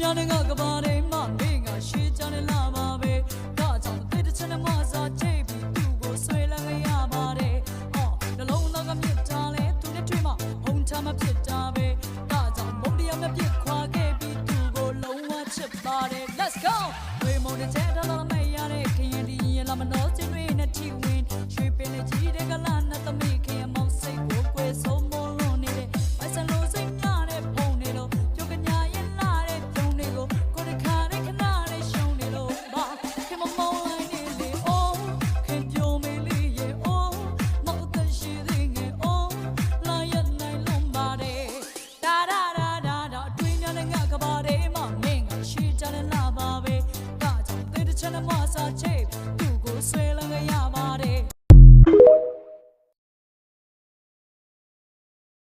များတဲ့ငါကဘာတွေမှမင်းကရှေးကြတယ်လာပါပဲဒါကြောင့်တစ်တစ်ချက်နဲ့မစားချိတ်ပြီးသူ့ကိုဆွဲလန်းရပါတယ်အော်နှလုံးသားကမြစ်တာလဲသူနဲ့တွေ့မှဟုန်ချမဖြစ်တာပဲဒါကြောင့်မုတ်တရားမပြစ်ခွာခဲ့ပြီးသူ့ကိုလုံးဝချစ်ပါတယ် let's go tape.